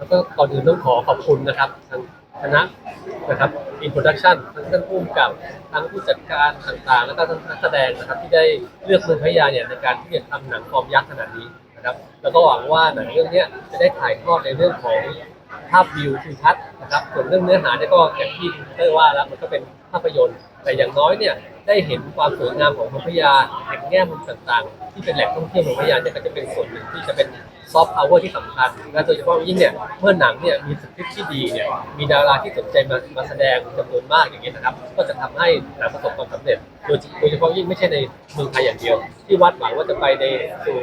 แล้วก็ก่อนอื่นต้องขอขอบคุณนะครับ ทางคณะนะครับอินโปรดักชั่นทั้งท่านผู้กำกับทั้งผู้จัดการต่างๆ แล้วก็ทั้งนักแสดงนะครับ ที่ได้เลือกเมืองพระยาเนี่ยในการที่จะทำหนังฟอร์มยักษ์ขนาดนี้นะครับ แล้วก็หวังว่าหนังเรื่องเนี้ยจะได้ถ่ายทอดในเรื่องของภาพวิวทิวทัศน์นะครับส่วนเรื่องเนื้อหาเนี่ยก็อย่างที่คุณเตอร์ว่าแล้วมันก็เป็นภาพยนตร์ แต่อย่างน้อยเนี่ยได้เห็นความสวยงามของเมืองพระยาในแง่มุมต่างๆ ที่เป็นแหล่งท่องเที่ยวเมืองพระยาเนี่ยก็จะเป็นส่วนหนึ่งที่จะเป็น ซอฟต์พาวเวอร์ที่สำคัญและโดยเฉพาะยิ่งเนี่ยเมื่อหนังเนี่ยมีสคริปต์ที่ดีเนี่ยมีดาราที่สนใจมามาแสดงจำนวนมากอย่างเงี้ยนะครับ ก็จะทำให้หนังประสบความสำเร็จ โดยโดยเฉพาะยิ่งไม่ใช่ในเมืองไทยอย่างเดียว ที่วัดหวังว่าจะไปในสู่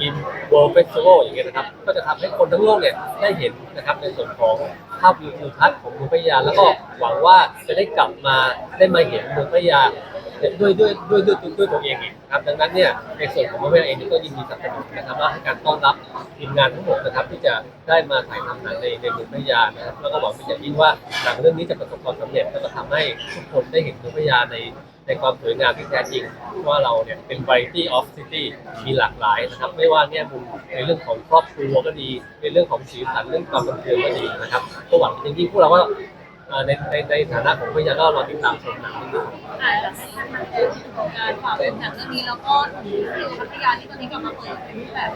อินเวิลด์เฟสติวัลอย่างเงี้ยนะครับ ก็จะทำให้คนทั้งโลกเนี่ยได้เห็นนะครับในส่วนของภาพวิวทิวทัศน์ของเมืองพระยาแล้วก็หวังว่าจะได้กลับมาได้มาเห็นเมืองพระยา ด้วยด้วยด้วยด้วยด้วยตัวเองอีกนะครับดังนั้นเนี่ยในส่วนของพ่อแม่เองก็ยินดีสนับสนุนนะครับและให้การต้อนรับทีมงานทั้งหมดนะครับที่จะได้มาถ่ายทำหนังในในเมืองพระยานะครับแล้วก็หวังเป็นอย่างยิ่งว่าหนังเรื่องนี้จะประสบความสำเร็จแล้วก็ทำให้ทุกคนได้เห็นเมืองพระยาในในความสวยงามที่แท้จริงว่าเราเนี่ยเป็น variety of city มีหลากหลายนะครับ ไม่ว่าแง่ยมุมในเรื่องของครอบครัวก็ดี ในเรื่องของสีสันเรื่องความบันเทิงก็ดีนะครับก็หวังเป็นอย่างยิ่งพวกเราก็เอ่อในในในฐานะของพยาก็รอติดตามชมหนังเรื่องนี้ หนังเรื่องนี้แล้วก็พัทยาที่ตอนนี้กลับมาเปิดเป็นรูปแบบ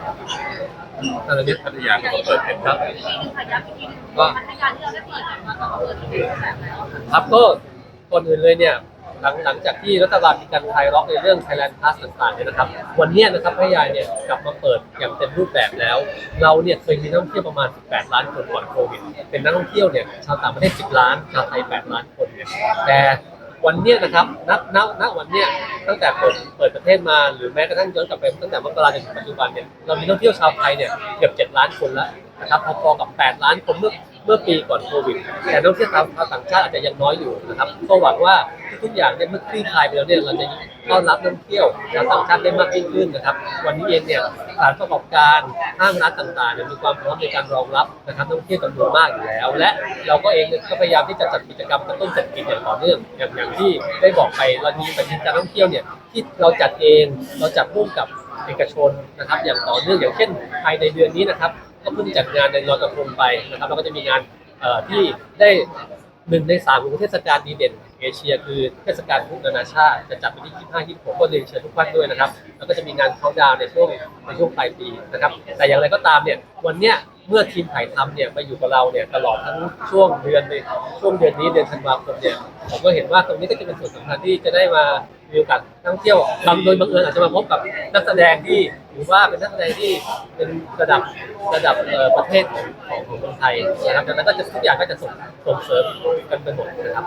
ตอนนี้พัทยาก็เปิดเป็นครับอีกทีนึงค่ะย้ำอีกทีนึงพัทยาที่เราได้เปิดกลับมากลับมาเปิดเป็นรูปแบบแล้วค่ะครับก็ก่อนอื่นเลยเนี่ยหลังหลังจากที่รัฐบาลมีการคลายล็อกในเรื่อง Thailand Pass ต่างๆเนี่ยนะครับ วันนี้นะครับพระยาเนี่ยกลับมาเปิดอย่างเต็มรูปแบบแล้ว เราเนี่ยเคยมีนักท่องเที่ยวประมาณ 18 ล้านคนก่อนโควิด เป็นนักท่องเที่ยวเนี่ยชาวต่างประเทศ 10 ล้าน ชาวไทย 8 ล้านคนเนี่ยแต่ วันเนี้ยนะครับณณณวันเนี้ยตั้งแต่เปิดเปิดประเทศมาหรือแม้กระทั่งย้อนกลับไปตั้งแต่มกราจนถึงปัจจุบันเนี่ยเรามีนักท่องเที่ยวชาวไทยเนี่ยเกือบ7ล้านคนแล้วนะครับพอๆกับ 8 ล้านคนเมื่อ เมื่อปีก่อนโควิดแต่นักท่องเที่ยวชาวต่างชาติอาจจะยังน้อยอยู่นะครับก็หวังว่าทุกอย่างเนี่ยเมื่อคลี่คลายไปแล้วเนี่ยเราจะต้อนรับนักท่องเที่ยวชาวต่างชาติได้มากยิ่งขึ้นนะครับ วันนี้เองเนี่ยสถานประกอบการห้างร้านต่างๆเนี่ยมีความพร้อมในการรองรับนะครับนักท่องเที่ยวจำนวนมากอยู่แล้ว และเราก็เองก็พยายามที่จะจัดกิจกรรมกระตุ้นเศรษฐกิจอย่างต่อเนื่องอย่างอย่างที่ได้บอกไปเรามีปฏิทินการท่องเที่ยวเนี่ยที่เราจัดเองเราจัดร่วมกับเอกชนนะครับ อย่างต่อเนื่องอย่างเช่นภายในเดือนนี้นะครับ ก็เพิ่งจัดงานในลอยกระทงไปนะครับแล้วก็จะมีงานที่ได้หนึ่งในสามของเทศกาลดีเด่นเอเชีย คือเทศกาลพุทธนานาชาติจะจัดวันที่ 25 26 ก็เรียนเชิญทุกท่านด้วยนะครับ แล้วก็จะมีงานเขาดาวในช่วงในช่วงปลายปีนะครับ แต่อย่างไรก็ตามเนี่ยวันเนี้ยเมื่อทีมถ่ายทำเนี่ยมาอยู่กับเราเนี่ยตลอดทั้งช่วงเดือนในช่วงเดือนนี้เดือนธันวาคมเนี่ยผมก็เห็นว่าตรงนี้ก็จะเป็นส่วนสำคัญที่จะได้มา มีโอกาสท่องเที่ยวบางโดยบังเอิญอาจจะมาพบกับนักแสดงที่หรือว่าเป็นนักแสดงที่เป็นระดับระดับเอ่อประเทศของของของเมืองไทยนะครับดังนั้นก็จะทุกอย่างก็จะส่งส่งเสริมกันไปหมดนะครับ